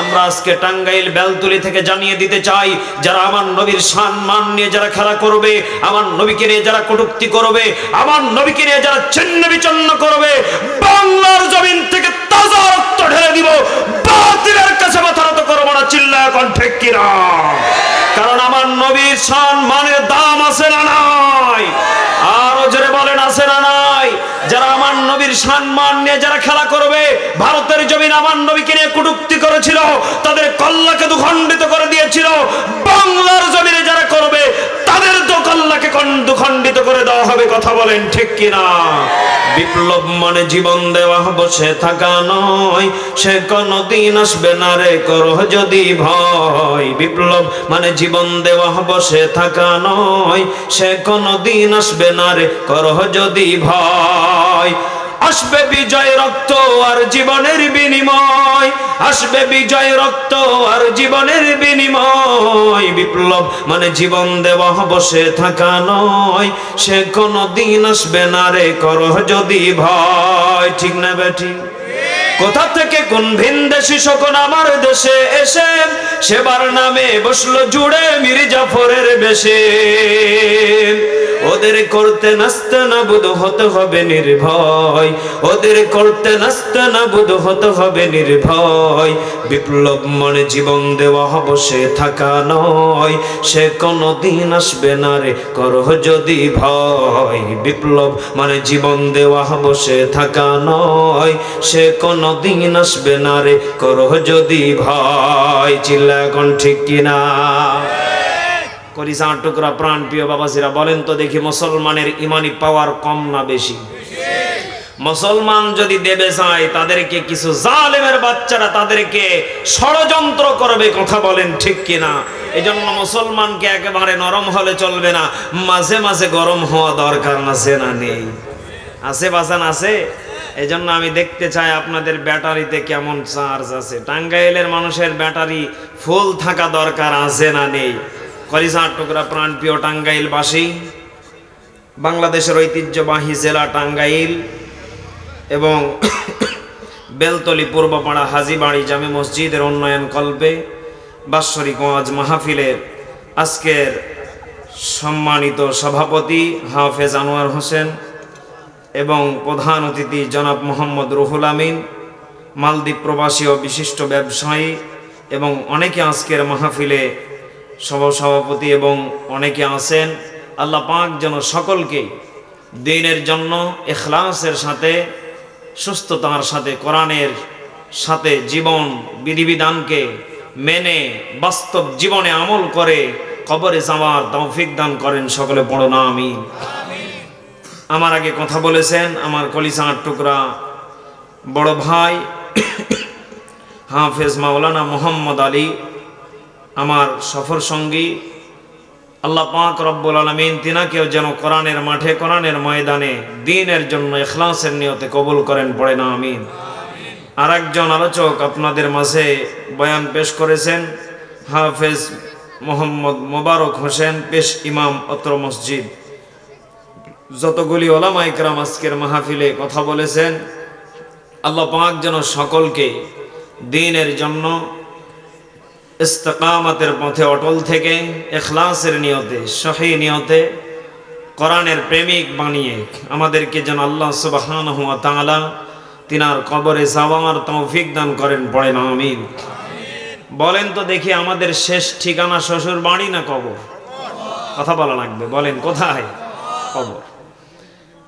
আমরা আজকে টাঙ্গাইল বেলতুলি থেকে জানিয়ে দিতে চাই, যারা আমার নবীর সম্মান নিয়ে যারা খেলা করবে, আমার নবীকে নিয়ে যারা কটুক্তি করবে, আমার নবীকে নিয়ে যারা ছিন্ন বিচ্ছিন্ন করবে, বাংলার জমিন থেকে তাজা রক্ত ঢেলে দিব, বাতিলের কাছে মাথা নত করব না চিল্লা ঠিক কিনা কারণ আমার নবীর সম্মানের দাম আছে না নাই আরও জোরে বলেন আছে না নাই যারা আমার নবীর সম্মান নিয়ে যারা খেলা করবে, ভারতের জমিন আমার নবীকে নিয়ে কটুক্তি করেছিল, তাদের কল্লাকে দুখণ্ডিত করে দিয়েছিল। বাংলার জমিনে যারা করবে, তাদের তো কল্লাকে খণ্ড- দুখণ্ডিত করে দেওয়া হবে, কথা বলেন ঠিক কিনা? বিপ্লব মানে জীবন দেওয়া বসে থাকা নয়, সে কোনদিন আসবে না রে, করো যদি ভয়। বিপ্লব মানে জীবন দেওয়া বসে থাকা নয়, সে কোনদিন আসবে না রে, করো যদি ভয়। আসবে বিজয় রক্ত আর জীবনের বিনিময়। আসবে বিজয় রক্ত আর জীবনের বিনিময়। বিপ্লব মানে জীবন দেওয়া বসে থাকা নয়। সে কোনো দিন আসবে না রে, কর যদি ভয়। ঠিক না বেঠিক কোথা থেকে কোন ভিন দেশি শকুন আমার দেশে এসে? সেবার নামে বসল জুড়ে মির জাফরের বেশে। ওদের করতে নাচতে না বুধ হতে হবে নির্ভয়। ওদের করতে নাচতে না বুধ হতে হবে নির্ভয়। বিপ্লব মনে জীবন দেওয়া বসে থাকা নয়। সে কোনো দিন আসবে না রে, করহ যদি ভয়। বিপ্লব মানে জীবন দেওয়া সে থাকা নয়। সে কোনো দিন আসবে না রে, করহ যদি ভয়। চিল্লা এখন ঠিক কিনা? করিসা টুকরা প্রাণ প্রিয় বাবাজিরা, বলেন তো দেখি মুসলমানের ইমানি পাওয়ার কম না বেশি? মুসলমান যদি দেবে চায় তাদেরকে কিছু জালেমের বাচ্চারা তাদেরকে ষড়যন্ত্র করবে, কথা বলেন ঠিক কিনা? এই জন্য মুসলমানকে একেবারে নরম হলে চলবে না, মাঝে মাঝে গরম হওয়া দরকার আছে না নেই। আছে বাজান, আছে? এই জন্য আমি দেখতে চাই আপনাদের ব্যাটারিতে কেমন চার্জ আছে। টাঙ্গাইলের মানুষের ব্যাটারি ফুল থাকা দরকার, আছে না নেই? কলিজার টুকরা প্রাণ প্রাণপ্রিয় টাঙ্গাইলবাসী, বাংলাদেশের ঐতিহ্যবাহী জেলা টাঙ্গাইল এবং বেলতলি পূর্বপাড়া হাজিবাড়ি জামে মসজিদের উন্নয়ন কল্পে বাৎসরিক ওয়াজ মাহফিলের আজকের সম্মানিত সভাপতি হাফেজ আনোয়ার হোসেন এবং প্রধান অতিথি জনাব মোহাম্মদ রুহুল আমিন, মালদ্বীপ প্রবাসী ও বিশিষ্ট ব্যবসায়ী এবং অনেকে আজকের মাহফিলে সভাপতি এবং অনেকে আছেন। আল্লাহ পাক যেন সকলকে দিনের জন্য এখলাসের সাথে, সুস্থতার সাথে, কোরআনের সাথে জীবন বিধিবিধানকে মেনে বাস্তব জীবনে আমল করে কবরে যাওয়ার তৌফিক দান করেন সকলে পড়ো না আমি আমার আগে কথা বলেছেন, আমার কলিসার টুকরা বড় ভাই হাফেজ মাওলানা মোহাম্মদ আলী আমার সফর সঙ্গী। আল্লাহ পাক রব্বুল আলমিন তিনাকেও যেন কোরআনের মাঠে, কোরআনের ময়দানে দিনের জন্য এখলাসের নিয়তে কবুল করেন, পড়ে না, আমিন। আর একজন আলোচক আপনাদের মাঝে বয়ান পেশ করেছেন, হাফেজ মোহাম্মদ মোবারক হোসেন, পেশ ইমাম অত্র মসজিদ। যতগুলি ওলামা ইকরাম আজকের মাহফিলে কথা বলেছেন, আল্লাহ পাক যেন সকলকে দিনের জন্য ইস্তেকামাতের পথে অটল থেকে এখলাসের নিয়তে, সহি নিয়তে, কোরআনের প্রেমিক বানিয়ে আমাদেরকে যেন আল্লাহ সুবাহান হুয়া তাআলা তিনার কবরে যাওয়ার তৌফিক দান করেন, পড়েন, আমিন। বলেন তো দেখি আমাদের শেষ ঠিকানা শ্বশুর বাড়ি না কবর? কথা বলা লাগবে, বলেন কোথায়? কবর।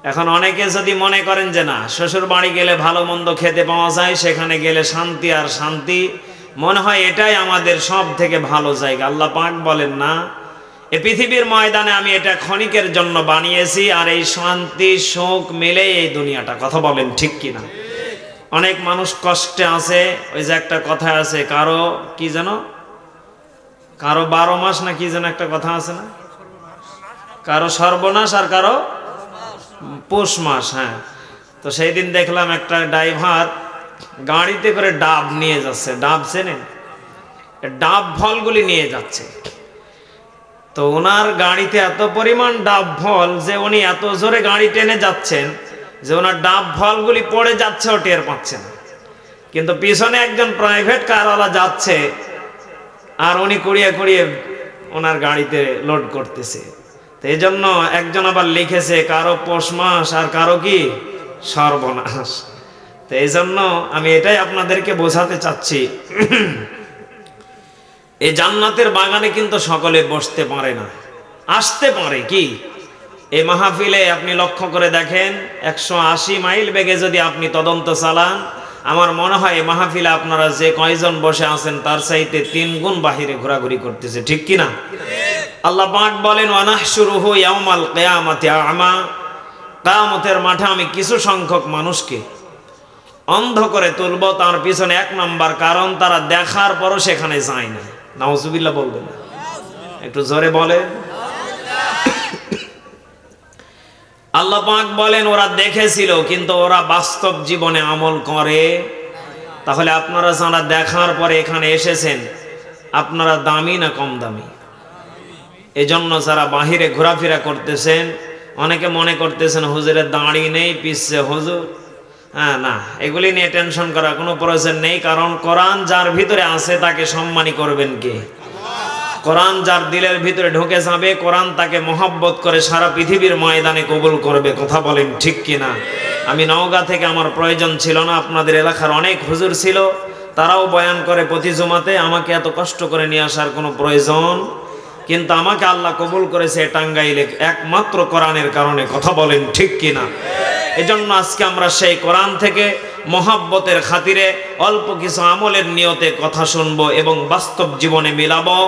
এখন অনেকে যদি মনে করেন যে না, শ্বশুর বাড়ি গেলে ভালো মন্দ খেতে পাওয়া যায়, সেখানে গেলে শান্তি আর শান্তি মনে হয় এটাই আমাদের সব থেকে ভালো জায়গা। আল্লাহ পাক বলেন, না, এ পৃথিবীর ময়দানে আমি এটা ক্ষণিকের জন্য বানিয়েছি আর এই শান্তি, শোক মিলে এই দুনিয়াটা। কথা বলেন ঠিক কিনা? অনেক মানুষ কষ্টে আছে, ওই যে একটা কথা আছে, কারও কি যেন, কারও বারো মাস না কি যেন একটা কথা আছে না? কারও সর্বনাশ আর কারও পৌষ মাস হ্যাঁ। তো সেই দিন দেখলাম একটা ড্রাইভার গাড়িতে করে ডাব নিয়ে যাচ্ছে, ডাব চেনেন? ডাব ফলগুলি নিয়ে যাচ্ছে। তো ওনার গাড়িতে এত পরিমাণ ডাব ফল যে উনি এত জোরে গাড়ি টেনে যাচ্ছেন যে ওনার ডাব ফলগুলি পড়ে যাচ্ছে ও টের পাচ্ছে না কিন্তু পিছনে একজন প্রাইভেট কারওয়ালা যাচ্ছে আর উনি কুড়িয়ে কুড়িয়ে ওনার গাড়িতে লোড করতেছে। তো এই জন্য একজন আবার লিখেছে, কারও পৌষ মাস আর কারও কি সর্বনাশ। তো এই জন্য আমি এটাই আপনাদেরকে বোঝাতে চাচ্ছি। এই জান্নাতের বাগানে কিন্তু সকলে বসতে পারে না। আসতে পারে কি? এই মাহফিলে আপনি লক্ষ্য করে দেখেন, একশো আশি মাইল বেগে যদি আপনি তদন্ত চালান, আমার মনে হয় এই মাহফিলে আপনারা যে কয়জন বসে আছেন, তার চাইতে তিন গুণ বাহিরে ঘোরাঘুরি করতেছে। ঠিক কি না আল্লাহ পাক বলেন, ওয়ানাহশুরুহু ইয়াউমাল কিয়ামাতি আমা। কিয়ামতের মাঠে আমি কিছু সংখ্যক মানুষকে অন্ধ করে তুলব তার পিছনে এক নম্বর কারণ তারা দেখার পরও সেখানে যায় না। নাউজুবিল্লাহ বলবেন। না একটু জোরে বলেন। আল্লাহ পাক বলেন, ওরা দেখেছিল, কিন্তু ওরা বাস্তব জীবনে আমল করে। তাহলে আপনারা যারা দেখার পরে এখানে এসেছেন, আপনারা দামি না কম দামি? এজন্য যারা বাহিরে ঘোরাফেরা করতেছেন, অনেকে মনে করতেছেন, হুজুরের দাঁড়ি নেই পিসছে হুজুর। হ্যাঁ না, এগুলি নিয়ে টেনশন করার কোনো প্রয়োজন নেই, কারণ কোরআন যার ভিতরে আছে তাকে সম্মানী করবেন কে? কোরআন যার দিলের ভিতরে ঢুকে যাবে, কোরআন তাকে মহব্বত করে সারা পৃথিবীর ময়দানে কবুল করবে, কথা বলেন ঠিক কিনা? আমি নওগাঁ থেকে আমার প্রয়োজন ছিল না, আপনাদের এলাকার অনেক হুজুর ছিল, তারাও বয়ান করে প্রতি জমাতে আমাকে এত কষ্ট করে নিয়ে আসার কোনো প্রয়োজন, কিন্তু আমাকে আল্লাহ কবুল করেছে টাঙ্গাইলে, একমাত্র কোরআনের কারণে, কথা বলেন ঠিক কিনা? এজন্য আজকে আমরা সেই কোরআন থেকে মহাব্বতের খাতিরে অল্প কিছু আমলের নিয়তে কথা শুনব এবং বাস্তব জীবনে মিলাবো।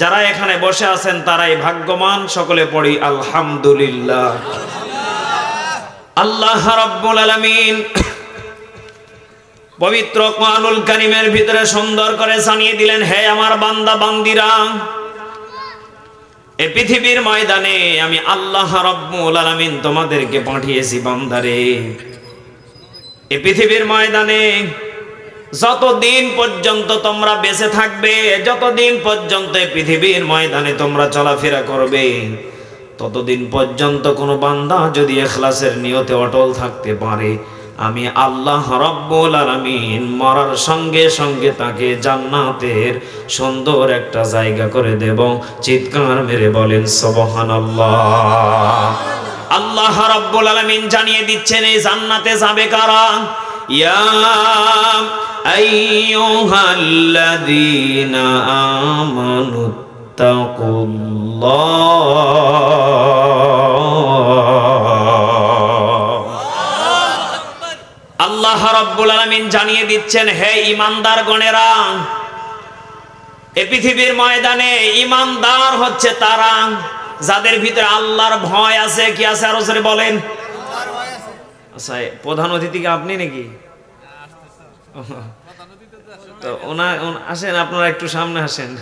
যারা এখানে বসে আছেন তারাই ভাগ্যবান, সকলে পড়ি আলহামদুলিল্লাহ। আল্লাহ রাব্বুল আলামিন পবিত্র কোরআনুল কারিমের ভিতরে সুন্দর করে জানিয়ে দিলেন, হে আমার বান্দা, বান্দিরা এ পৃথিবীর ময়দানে আমি আল্লাহ রব্বুল আলামিন তোমাদেরকে পাঠিয়েছি বান্দারে। এ পৃথিবীর ময়দানে যতদিন পর্যন্ত তোমরা বেঁচে থাকবে, যতদিন পর্যন্ত পৃথিবীর ময়দানে তোমরা চলাফেরা করবে, ততদিন পর্যন্ত কোনো বান্দা যদি এখলাসের নিয়তে অটল থাকতে পারে আমি আল্লাহ রব্বুল আলামিন মরার সঙ্গে সঙ্গে তাকে জান্নাতের সুন্দর একটা জায়গা করে দেব। চিৎকার মেরে বলেন, সুবহানাল্লাহ। আল্লাহ রাব্বুল আলামিন জানিয়ে দিচ্ছেন, এই জান্নাতে যাবে কারা? ইয়া আল্লাহ রাব্বুল আলামিন জানিয়ে দিচ্ছেন, হে ইমানদার গণেরা, এ পৃথিবীর ময়দানে ইমানদার হচ্ছে তারা যাদের ভিতরে আল্লাহর ভয় আছে। কি আছে আরও জোরে বলেন? আচ্ছা প্রধান অতিথিকে আপনি নাকি? তো ওন- আসেন, আপনারা একটু সামনে আসেন।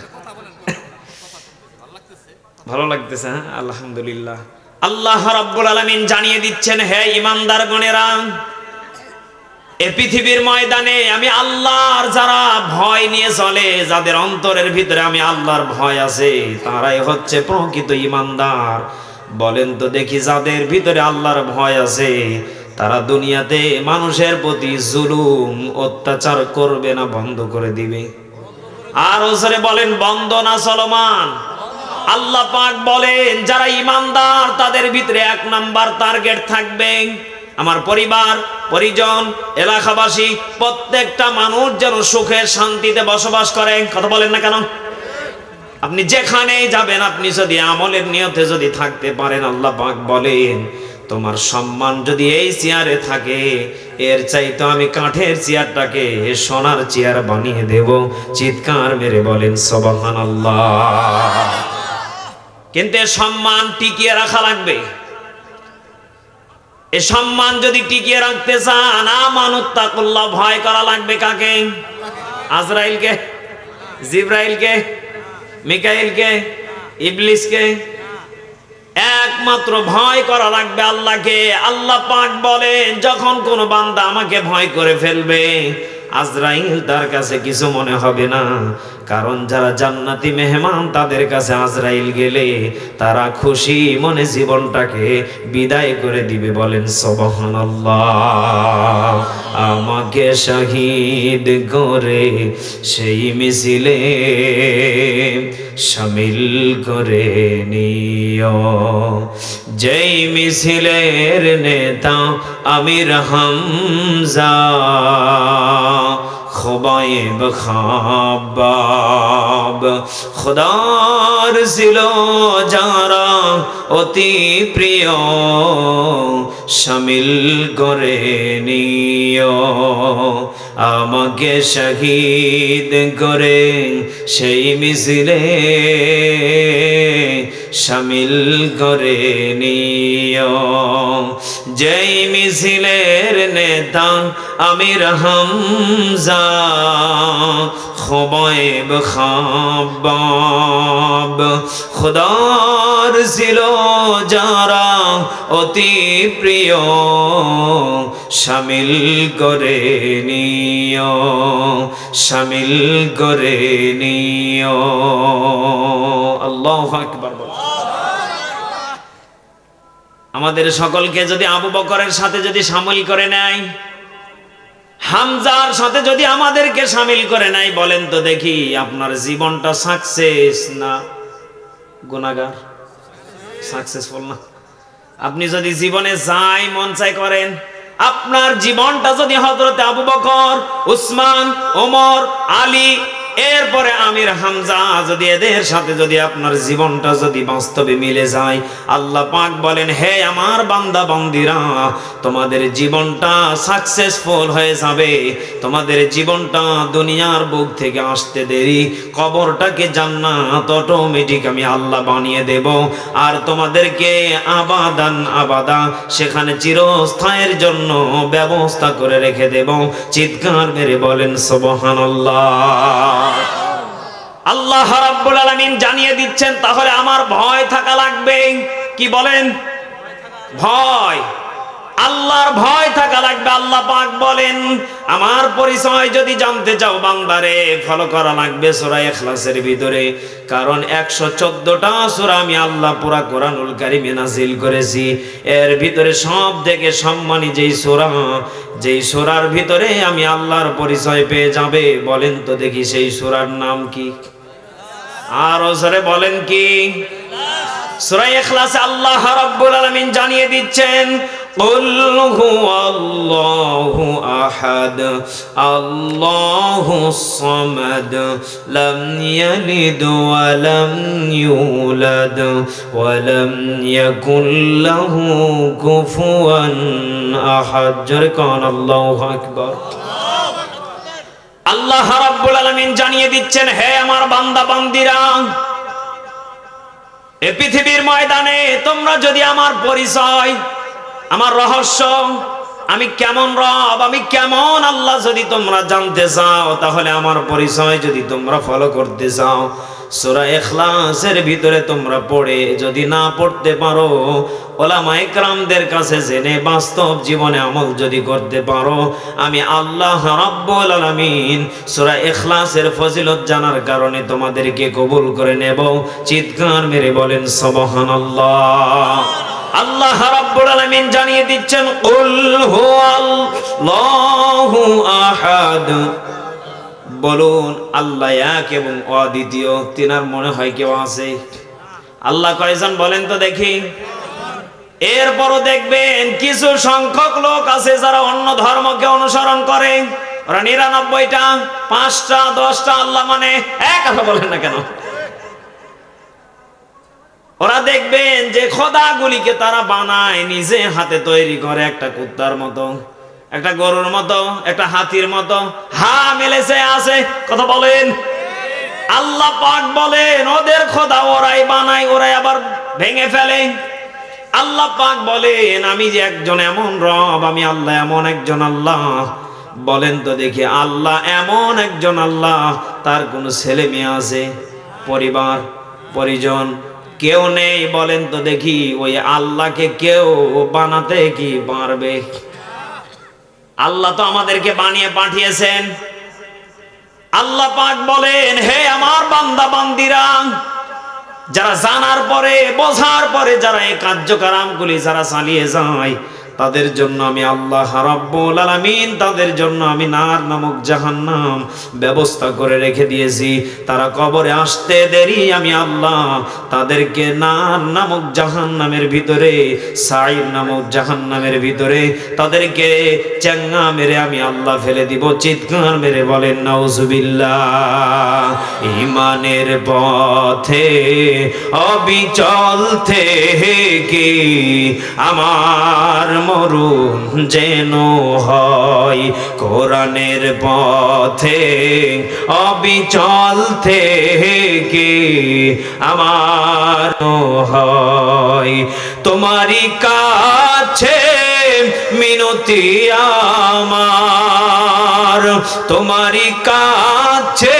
ভালো লাগতেছে হ্যাঁ? আলহামদুলিল্লাহ। আল্লাহ রাব্বুল আলামিন জানিয়ে দিচ্ছেন, হে ইমানদার গণেরা এ পৃথিবীর ময়দানে আমি আল্লাহর যারা ভয় নিয়ে চলে, যাদের অন্তরের ভিতরে আমি আল্লাহর ভয় আছে, তারাই হচ্ছে প্রকৃত ইমানদার। বলেন তো দেখি যাদের ভিতরে আল্লাহর ভয় আছে, তারা দুনিয়াতে মানুষের প্রতি জুলুম, অত্যাচার করবে না, বন্ধ করে দিবে। আর ওসরে বলেন, বন্ধ না চলমান। আল্লাহ পাক বলেন, যারা ইমানদার, তাদের ভিতরে এক নাম্বার টার্গেট থাকবে। আমার পরিবার, পরিজন, এলাকাবাসী, প্রত্যেকটা মানুষ যেন সুখে শান্তিতে বসবাস করে। কথা বলেন না কেন? আপনি যেখানেই যাবেন, আপনি যদি আমলের নিয়তে যদি থাকতে পারেন, আল্লাহ পাক বলেন, তোমার সম্মান যদি এই চেয়ারে থাকে, এর চাইতো আমি কাঠের চেয়ারটাকে সোনার চেয়ার বানিয়ে দেব। চিৎকার মেরে বলেন সবাহান কিন্তু সম্মান টিকিয়ে রাখা লাগবে। এ সম্মান যদি টিকিয়ে রাখতে চান আমানত তাকুল্লাহ, ভয় করা লাগবে কাকে? আজরাইলকে, জিব্রাইলকে, মিকাইলকে, ইবলিসকে? একমাত্র ভয় করা লাগবে আল্লাহকে। আল্লাহ পাক বলেন, যখন কোন বান্দা আমাকে ভয় করে ফেলবে আজরাইল তার কাছে কিছু মনে হবে না। কারণ যারা জান্নাতি মেহমান তাদের কাছে আজরাইল গেলে তারা খুশি মনে জীবনটাকে বিদায় করে দিবে বলেন, সবহানাল্লাহ, আমাকে শহীদ করে সেই মিছিলে সামিল করে নিও। যেই মিছিলের নেতা আমির হামজা খোবাইব খাবাব খোদার ছিল যারা অতি প্রিয়, শামিল করে নিও আমাকে শহীদ করে সেই মিছিলে শামিল করে নিও যেই মিছিলের নেতা আমির হামজা, খোবাইব খাবাব। খুদার ছিল যারা অতি প্রিয় শামিল করে নিও শামিল করে নিও আল্লাহ আকবার আমাদের সকলকে যদি আবু বকরের সাথে যদি সামিল করে নেয়, হামজার সাথে যদি আমাদেরকে সামিল করে নাই বলেন তো দেখি আপনার জীবনটা সাকসেস না গুণাগার সাকসেসফুল না। আপনি যদি জীবনে যাই মন চাই করেন, আপনার জীবনটা যদি হজরতে আবু বকর, উসমান, ওমর, আলী এরপরে আমির হামজা যদি এদের সাথে যদি আপনার জীবনটা যদি বাস্তবে মিলে যায়, আল্লাহ পাক বলেন, হে আমার বান্দা বান্দিরা, তোমাদের জীবনটা সাকসেসফুল হয়ে যাবে। তোমাদের জীবনটা দুনিয়ার বুক থেকে আসতে দেরি। কবরটাকে জান্নাত অটোমেটিক আমি আল্লাহ বানিয়ে দেব। আর তোমাদেরকে আবাদান আবাদা, সেখানে চিরস্থায়ের জন্য ব্যবস্থা করে রেখে দেব। চিৎকার মেরে বলেন, সুবহানাল্লাহ। আল্লাহ রাব্বুল আলামিন জানিয়ে দিচ্ছেন, তাহলে আমার ভয় থাকা লাগবে। কি বলেন? ভয়। আল্লাহর ভয় থাকা লাগবে, আল্লাহ পাক বলেন, আমার পরিচয় যদি জানতে চাও বান্দারে ফলো করা লাগবে সূরা ইখলাসের ভিতরে। কারণ 114টা সূরা আমি আল্লাহ পুরা কোরআনুল কারীমে নাজিল করেছি। এর ভিতরে সব থেকে সম্মানী যেই সূরা যেই সুরার ভিতরে আমি আল্লাহর পরিচয় পেয়ে যাবে, বলেন তো দেখি সেই সুরার নাম কি? আর ওসরে বলেন কি? সুরাই এখলাসে আল্লাহ রাব্বুল আলামিন জানিয়ে দিচ্ছেন قل هو الله أحد الله الصمد لم يلد ولم يولد ولم يكن له كفوا أحد جركان الله أكبر আল্লাহ রাব্বুল আলামিন জানিয়ে দিচ্ছেন হে আমার বান্দা বান্দিরা এ পৃথিবীর ময়দানে তোমরা যদি আমার পরিচয় আমার রহস্য, আমি কেমন রব, আমি কেমন আল্লাহ যদি তোমরা জানতে চাও, তাহলে আমার পরিচয় যদি তোমরা ফলো করতে চাও। সূরা ইখলাসের ভিতরে তোমরা পড়ে যদি না পড়তে পারো, ওলামা ইকরামদের কাছে জেনে বাস্তব জীবনে আমল যদি করতে পারো, আমি আল্লাহ রাব্বুল আলামিন সূরা ইখলাসের ফজিলত জানার কারণে তোমাদেরকে কবুল করে নেব। চিৎকার মেরে বলেন, সুবহানাল্লাহ। আল্লাহ রাব্বুল আলামিন জানিয়ে দিচ্ছেন কুল হুয়াল্লাহু আহাদ। বলুন, আল্লাহ এক এবং অদ্বিতীয়। তিনার মনে হয় কেউ আছে? আল্লাহ কয়জন বলেন তো দেখি। এরপরও দেখবেন, কিছু সংখ্যক লোক আছে যারা অন্য ধর্মকে অনুসরণ করে। ওরা নিরানব্বইটা, পাঁচটা, দশটা, আল্লাহ মানে এক কথা বলেন না কেন? ওরা দেখবেন যে খোদাগুলিকে তারা বানায়, নিজে হাতে তৈরি করে একটা কুত্তার মতো, একটা গরুর মতো, একটা হাতির মতো। হা, মেলেছে, আছে। কথা বলেন। আল্লাহ পাক বলেন, ওদের খোদা ওরাই বানায়, ওরাই আবার ভেঙে ফেলে। আল্লাহ পাক বলেন, আমি যে একজন এমন রব, আমি আল্লাহ এমন একজন আল্লাহ। বলেন তো দেখি, আল্লাহ এমন একজন আল্লাহ, তার কোনো ছেলে মেয়ে আছে? পরিবার? পরিজন? কেউ নেই বলেন তো দেখি, ওই আল্লাহকে কেউ বানাতে কি পারবে? আল্লাহ তো আমাদেরকে বানিয়ে পাঠিয়েছেন। আল্লাহ পাক বলেন, হে আমার বান্দা বান্দিরা, যারা জানার পরে, বোঝার পরে, যারা এই কার্যকারামগুলি যারা চালিয়ে যায় তাদের জন্য আমি আল্লাহ রাব্বুল আলামিন, তাদের জন্য আমি নার নামক জাহান্নাম ব্যবস্থা করে রেখে দিয়েছি। তারা কবরে আসতে দেরি, আমি আল্লাহ তাদেরকে নার নামক জাহান্নামের ভিতরে সাইর নামক জাহান্নামের ভিতরে তাদেরকে চেঙ্গা মেরে আমি আল্লাহ ফেলে দিব। চিৎকার মেরে বলেন, নাউজুবিল্লাহ ইমানের পথে অবিচল থেকে আমার মরুন যেন হয় কোরআনের পথে, অবিচল থেকে আমার হয়। তোমারই কাছে মিনতি আমার, তোমারই কাছে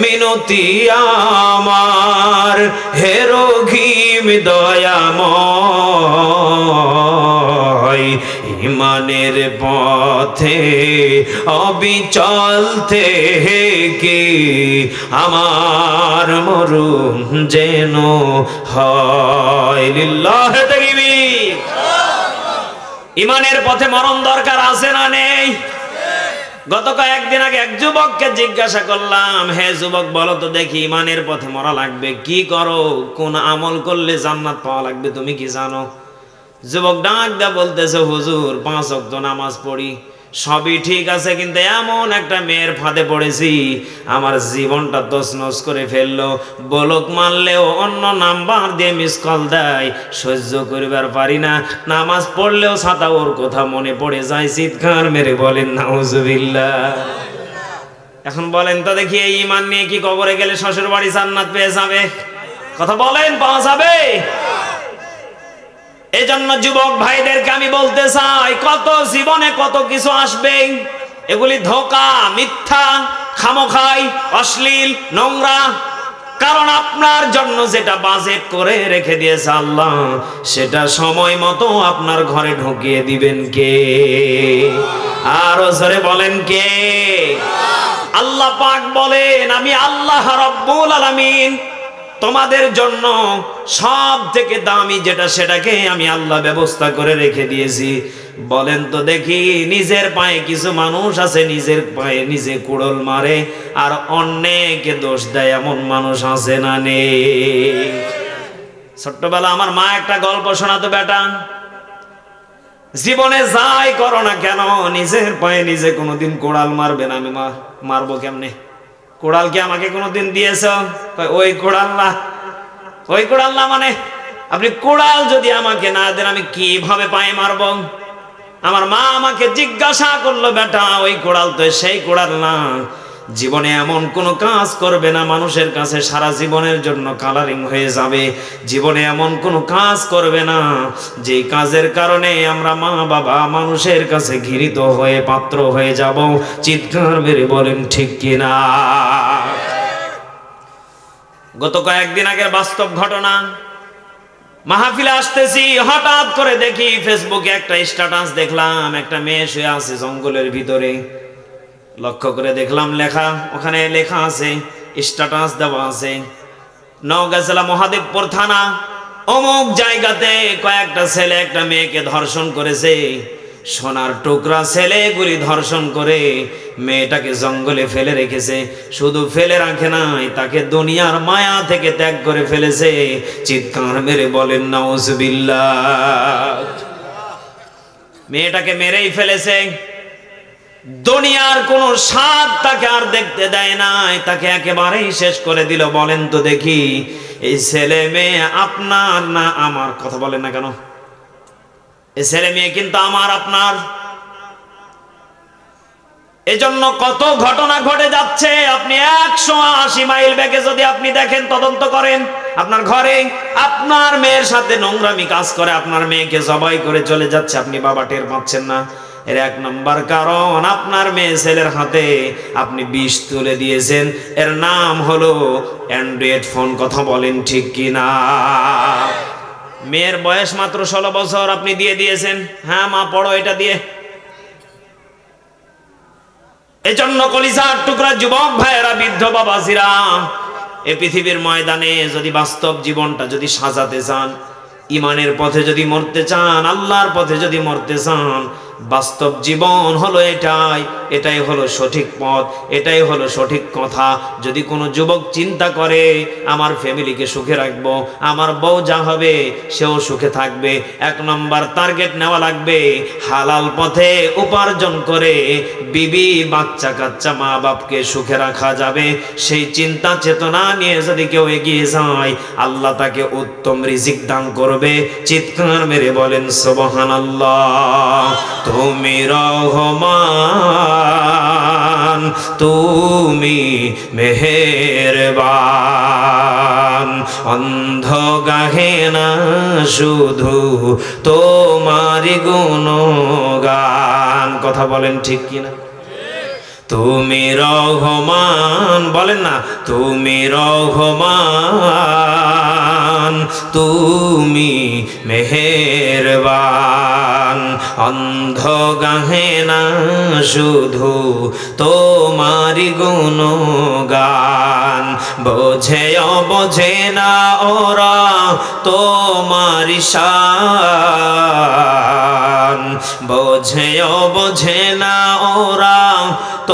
মিনতি আমার হেরো ঘিম দয়াময়, ইমানের পথে অবিচল থেকে আমার মরুম যেন হয়। লিল্লাহ ইমানের পথে মরণ দরকার আছে না নেই? গত কয়েকদিন আগে এক যুবককে জিজ্ঞাসা করলাম, হে যুবক, বলো তো দেখি ইমানের পথে মরা লাগবে, কি করো? কোন আমল করলে জান্নাত পাওয়া লাগবে, তুমি কি জানো? যুবক ডাক দা বলতেছে, হুজুর, পাঁচ অক্ত নামাজ পড়ি। সবই ঠিক আছে, কিন্তু এমন একটা মেয়ের ফাঁদে পড়েছি। আমার জীবনটা তছনছ করে ফেলল। বলক মারলেও অন্য নাম্বার দিয়ে মিস কল দেয়। সহ্য করিবার পারি না। নামাজ পড়লেও ছাতা ওর কথা মনে পড়ে যায়। চিৎকার মেরে বলেন, নাউজুবিল্লাহ। এখন বলেন তো দেখি এই ইমান নিয়ে কি কবরে গেলে শ্বশুর বাড়ি জান্নাত পেয়ে যাবে? কথা বলেন, পাওয়া যাবে? এই জন্য যুবক ভাইদেরকে আমি বলতে চাই, কত জীবনে কত কিছু আসবে। এগুলি ধোকা, মিথ্যা, খামোখাই, অশ্লীল, নোংরা। কারণ আপনার জন্য যেটা বাজেট করে রেখে দিয়েছে আল্লাহ, সেটা সময় মতো আপনার ঘরে ঢুকিয়ে দিবেন কে? আরও জোরে বলেন কে? আল্লাহ পাক বলেন, আমি আল্লাহ রব্বুল আলামিন তোমাদের জন্য সব থেকে দামি যেটা সেটাকে আমি আল্লাহ ব্যবস্থা করে রেখে দিয়েছি। বলেন তো দেখি, নিজের পায়ে কিছু মানুষ আছে, নিজের পায়ে নিজে কুড়ল মারে, আর অন্যকে দোষ দেয় এমন মানুষ আছে না নেই। ছোট্টবেলা আমার মা একটা গল্প শোনাতো, বেটা। জীবনে যাই করো না কেন, নিজের পায়ে নিজে কোনোদিন কোড়াল মারবে না আমি মারবো কেমনে? কোড়াল কি আমাকে কোনোদিন দিয়েছ? কয়, ওই কোড়াল না। ওই কোড়াল না মানে? আপনি কোড়াল যদি আমাকে না দেন আমি কীভাবে পায়ে মারব? আমার মা আমাকে জিজ্ঞাসা করল বেটা ওই কোড়াল তো সেই কোড়াল না। জীবনে এমন কোনো কাজ করবে না, মানুষের কাছে সারা জীবনের জন্য কালারিং হয়ে যাবে। জীবনে এমন কোনো কাজ করবে না যে কাজের কারণে আমরা মা, বাবা মানুষের কাছে ঘৃণিত হয়ে পাত্র হয়ে যাব। চিৎকার মেরে বলেন, ঠিক কিনা? গত কয়েকদিন আগের বাস্তব ঘটনা, মাহফিলে আসতেছি, হঠাৎ করে দেখি ফেসবুকে একটা স্ট্যাটাস দেখলাম, একটা মেয়ে শুয়ে আছে জঙ্গলের ভিতরে। লক্ষ্য করে দেখলাম লেখা, ওখানে লেখা আছে স্ট্যাটাস দেওয়া আছে। নওগাঁ জেলা মহাদেবপুর থানা, অমুক জায়গাতে কয়েকটা ছেলে, একটা মেয়েকে ধর্ষণ করেছে। সোনার টুকরা ছেলেগুলি ধর্ষণ করে মেয়েটাকে জঙ্গলে ফেলে রেখেছে। শুধু ফেলে রাখে নাই, তাকে দুনিয়ার মায়া থেকে ত্যাগ করে ফেলেছে। চিৎকার মেরে বলেন, নাউজবিল্লাহ। মেয়েটাকে মেরেই ফেলেছে। দুনিয়ার কোন স্বাদ তাকে আর দেখতে দেয় নাই, তাকে একেবারেই শেষ করে দিল। বলেন তো দেখি, এই ছেলে মেয়ে আপনার না আমার? কথা বলেন না কেন? এই ছেলে মেয়ে কিন্তু আমার, আপনার। এজন্য কত ঘটনা ঘটে যাচ্ছে, আপনি একশো আশি মাইল ব্যাগে যদি আপনি দেখেন, তদন্ত করেন। আপনার ঘরে আপনার মেয়ের সাথে নোংরামি কাজ করে, আপনার মেয়েকে জবাই করে চলে যাচ্ছে, আপনি বাবা টের পাচ্ছেন না। এর এক নম্বর কারণ, আপনার মেয়ে ছেলের হাতে আপনি বিষ তুলে দিয়েছেন। এর নাম হলো অ্যান্ড্রয়েড ফোন, কথা বলেন ঠিক কি না মেয়ের বয়স মাত্র ষোলো বছর, আপনি দিয়ে দিয়েছেন। হ্যাঁ মা, পড়ো এটা দিয়ে। এজন্য কলিজার টুকরা যুবক ভাইয়েরা, বৃদ্ধ বাবাজিরা এ পৃথিবীর ময়দানে যদি বাস্তব জীবনটা যদি সাজাতে চান, ইমানের পথে যদি মরতে চান, আল্লাহর পথে যদি মরতে চান বাস্তব জীবন হলো এটাই এটাই হলো সঠিক পথ, এটাই হলো সঠিক কথা। যদি কোনো যুবক চিন্তা করে, আমার ফ্যামিলিকে সুখে রাখব, আমার বউ যা হবে, সেও সুখে থাকবে। এক নম্বর টার্গেট নেওয়া লাগবে, হালাল পথে উপার্জন করে বিবি বাচ্চা কাচ্চা মা বাপকে সুখে রাখা যাবে। সেই চিন্তা, চেতনা নিয়ে যদি কেউ এগিয়ে যায়, আল্লাহ তাকে উত্তম রিজিক দান করবে। চিৎকার মেরে বলেন সোবহান আল্লাহ তুমি রহমান তুমি মেহেরবান। অন্ধ গাহে না শুধু তোমারি গুণগান। কথা বলেন ঠিক কিনা? তুমি রহমান, বলেন না, তুমি রহমান, তুমি মেহেরবান। অন্ধ গাহে না শুধু তোমারি গুণগান, বোঝে বোঝে না ওরা তোমারি শান, বোঝে বোঝে না ওরা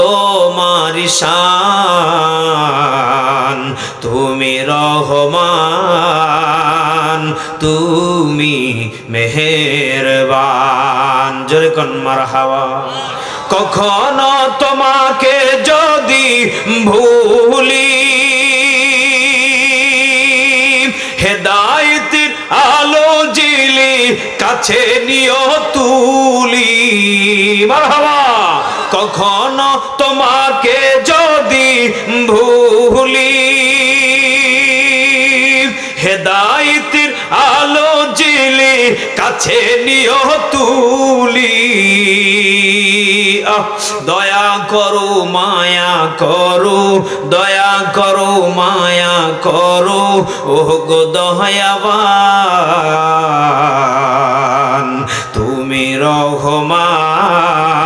তোমার শান, তুমি রহমান, তুমি মেহেরবান। জোরে কন মার হাওয়া কখনো তোমাকে যদি ভুলি, হেদায়তের আলো জিলি কাছে নিও তুলি। মারহাবা। কখনো তোমাকে যদি ভুলি, হেদায়তের আলো জিলি কাছে নিও তুলি। দয়া করো, মায়া করো, দয়া করো, মায়া করো ও গো দয়াবান, তুমি রহমান।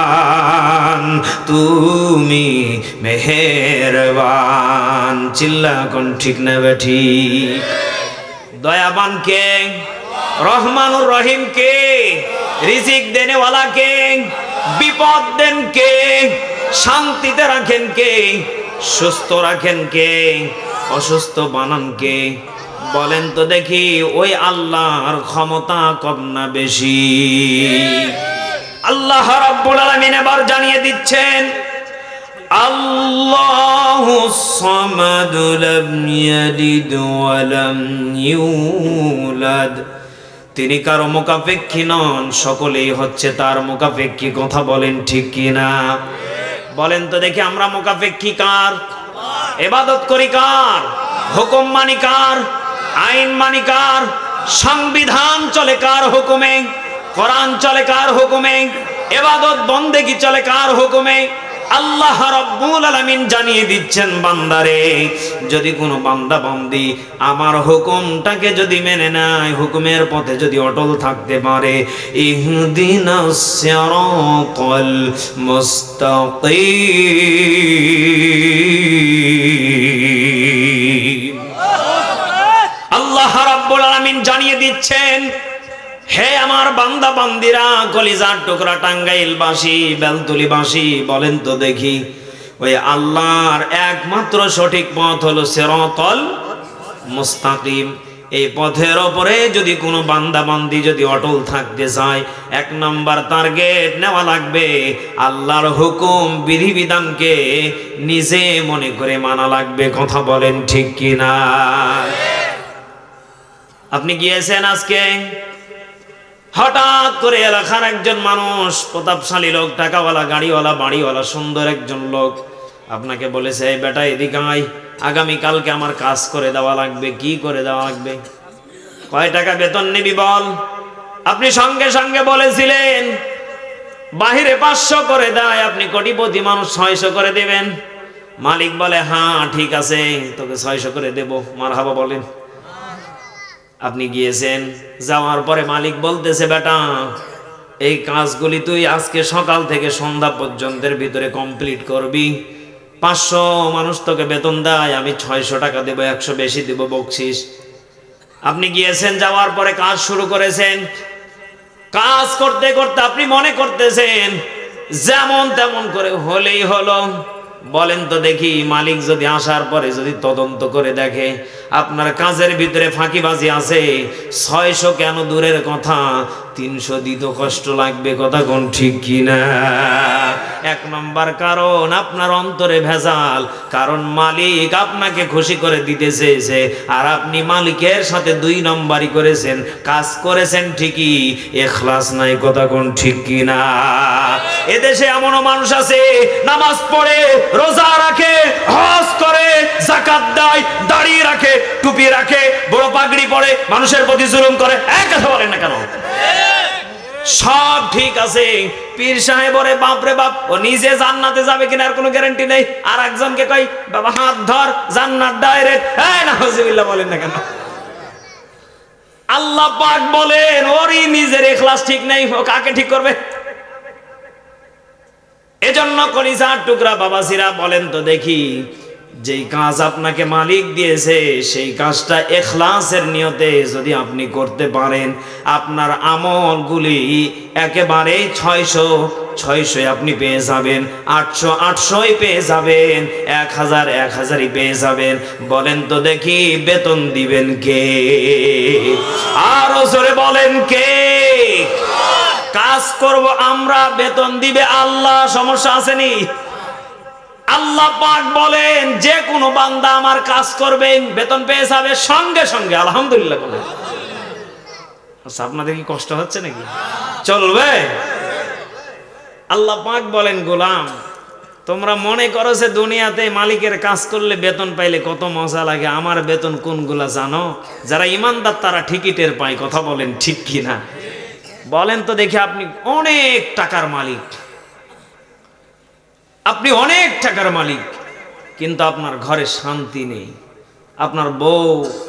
তুমি মেহেরবান, চিল্লা কোন ঠিক না বেঠি দয়াবান কে? রহমানুর রহিম কে? রিজিক দেনেওয়ালা কে? বিপদ দেন কে? শান্তিতে রাখেন কে? সুস্থ রাখেন কে? অসুস্থ বানান কে? বলেন তো দেখি, ওই আল্লাহর ক্ষমতা কম না বেশি? আল্লাহ রাব্বুল আলামিন এবার জানিয়ে দিচ্ছেন, আল্লাহু সামাদ লাম ইয়ালিদ ওয়া লাম ইউলাদ। তিনি কারও মোকাপেক্ষী নন, সকলেই হচ্ছে তার মোকাপেক্ষী কথা বলেন ঠিক কিনা বলেন তো দেখি আমরা মোকাপেক্ষী কার? এবাদত করি কার? হুকুম মানি কার? আইন মানি কার? সংবিধান চলে কার হুকুমে? কোরআন চলে কার হুকুমে? এবাদত বন্দেগি চলে কার হুকুমে? আল্লাহ রব্বুল আলামিন জানিয়ে দিচ্ছেন বান্দারে, যদি কোনো বান্দা বান্দি আমার হুকুমটাকে যদি মেনে নেয়, হুকুমের পথে যদি অটল থাকতে পারে, ইহদিনাস সিরাতাল মুস্তাকিম। আল্লাহ রাব্বুল আলামিন জানিয়ে দিচ্ছেন হে আমার বান্দা বান্দিরা, কলিজার টুকরা টাঙ্গাইল বাসি, বেলতুলি বাসি, বলেন তো দেখি, ওই আল্লাহর একমাত্র সঠিক পথ হলো সেরতল মুস্তাকিম। এই পথের ওপরে যদি কোনো বান্দা বান্দি যদি অটল থাকতে চায়, এক নম্বর টার্গেট নেওয়া লাগবে আল্লাহর হুকুম, বিধিবিধানকে নিজে মনে করে মানা লাগবে, কথা বলেন ঠিক কিনা? আপনি গিয়েছেন আজকে? হঠাৎ করে এলাকার একজন মানুষ, প্রতাপশালী লোক, টাকাওয়ালা, গাড়িওয়ালা, বাড়িওয়ালা, সুন্দর একজন লোক আপনাকে বলেছে, এই বেটা এদিকে আয়, আগামীকালকে আমার কাজ করে দেওয়া লাগবে, কি করে দেওয়া লাগবে? কয় টাকা বেতন নিবি বল? আপনি সঙ্গে সঙ্গে বলেছিলেন, বাহিরে পাঁচশো করে দেয়, আপনি কোটিপতি মানুষ, ছয়শো করে দেবেন। মালিক বলে হ্যাঁ ঠিক আছে, তোকে ছয়শো করে দেব। মার হাবা বলেন। আপনি গিয়েছেন? যাওয়ার পরে মালিক বলতেছে, বেটা, এই কাজগুলি তুই আজকে সকাল থেকে সন্ধ্যা পর্যন্তের ভিতরে কমপ্লিট করবি। পাঁচশো মানুষ তোকে বেতন দেয়, আমি ছয়শো টাকা দেবো, একশো বেশি দেব বকশিস আপনি গিয়েছেন, যাওয়ার পরে কাজ শুরু করেছেন। কাজ করতে করতে আপনি মনে করতেছেন, যেমন তেমন করে হলেই হলো। বলেন তো দেখি মালিক যদি আসার পরে যদি তদন্ত করে দেখে, আপনার কাজের ভিতরে ফাঁকিবাজি আছে, ছয়শো কেন দূরের কথা তিনশো দিত কষ্ট লাগবে, কথা কোন ঠিক কিনা? এক নম্বর কারণ, আপনার অন্তরে ভেজাল। কারণ মালিক আপনাকে খুশি করে দিতে চেয়েছে, আর আপনি মালিকের সাথে দুই নম্বরই করেছেন, কাজ করেছেন ঠিকই, এখলাস নাই, কথা কোন ঠিক কিনা? এদেশে এমনও মানুষ আছে, নামাজ পড়ে, রোজা রাখে, হজ করে জাকাত দেয়, দাড়ি রাখে, টুপি রাখে, বড় পাগড়ি পরে, মানুষের প্রতি জুলুম করে, এক কথা বলেন না কেন? সব ঠিক আছে। পীর সাহেবরে বাপ রে বাপ, ও নিজে জান্নাতে যাবে কিনা আর কোনো গ্যারান্টি নেই। আর একজনকে কই বাবা, হাত ধর, জান্নাত ডাইরেক্ট এই, নাউজুবিল্লাহ বলেন না কেন? আল্লাহ পাক বলেন, ওরই নিজের এখলাস ঠিক নেই, ও কাকে ঠিক করবে? এজন্য কলিজার টুকরা বাবাসিরা বলেন তো দেখি যেই কাজ আপনাকে মালিক দিয়েছে, সেই কাজটা এখলাসের নিয়তে যদি আপনি করতে পারেন, আপনার আমলগুলি একেবারে ছয়শো ছয়শো আপনি পেয়ে যাবেন, আটশো আটশোই পেয়ে যাবেন, এক হাজার, এক হাজারই পেয়ে যাবেন। বলেন তো দেখি, বেতন দিবেন কে? আরও জোরে বলেন কে? কাজ করব আমরা, বেতন দিবে আল্লাহ, সমস্যা আসেনি আল্লাহ পাক বলেন, যে কোনো বান্দা আমার কাজ করবেন বেতন পেয়ে যাবে সঙ্গে সঙ্গে। আলহামদুলিল্লাহ বলেন আচ্ছা আপনাদের কি কষ্ট হচ্ছে নাকি? চলবে? আল্লাহ পাক বলেন, গোলাম, তোমরা মনে করো যে দুনিয়াতে মালিকের কাজ করলে বেতন পাইলে কত মজা লাগে। আমার বেতন কোনগুলা জানো? যারা ইমানদার, তারা ঠিকই টের পায়। কথা বলেন ঠিক কি না বলেন তো দেখি আপনি অনেক টাকার মালিক। আপনি অনেক টাকার মালিক, কিন্তু আপনার ঘরে শান্তি নেই। আপনার বউ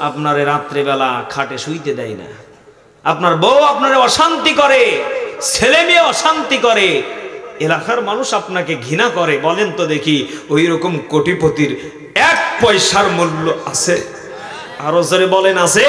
আপনার রাত্রেবেলা খাটে শুইতে দেয় না। আপনার বউ আপনার অশান্তি করে, ছেলে মেয়ে অশান্তি করে। এলাকার মানুষ আপনাকে ঘৃণা করে, বলেন তো দেখি ওই রকম কোটিপতির এক পয়সার মূল্য আছে? আরও জোরে বলেন, আছে?